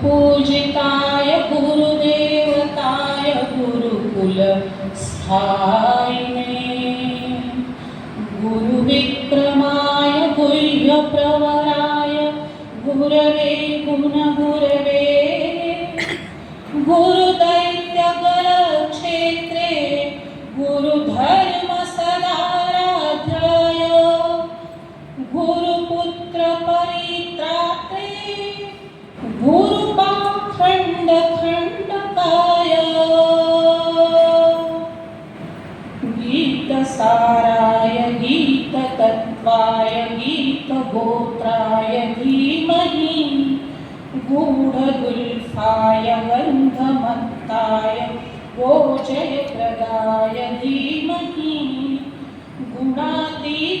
गुरुपूजिताय गुरुदेवताय गुरुकुलस्थायिने गुरुविक्रमाय गुह्यप्रवराय गुरवे गुणगुरवे गुरुदैत्यगलक्षेत्रे गुरुधर्मसदाराध्याय गुरुपुत्रपरित्रात्रे गुरुपाखण्डखण्डकाय गीतसाराय गीततत्त्वाय गीतगोत्राय धीमहि गूढगुल्फाय गन्धमत्ताय गोचयप्रदाय धीमहि गुणातीताय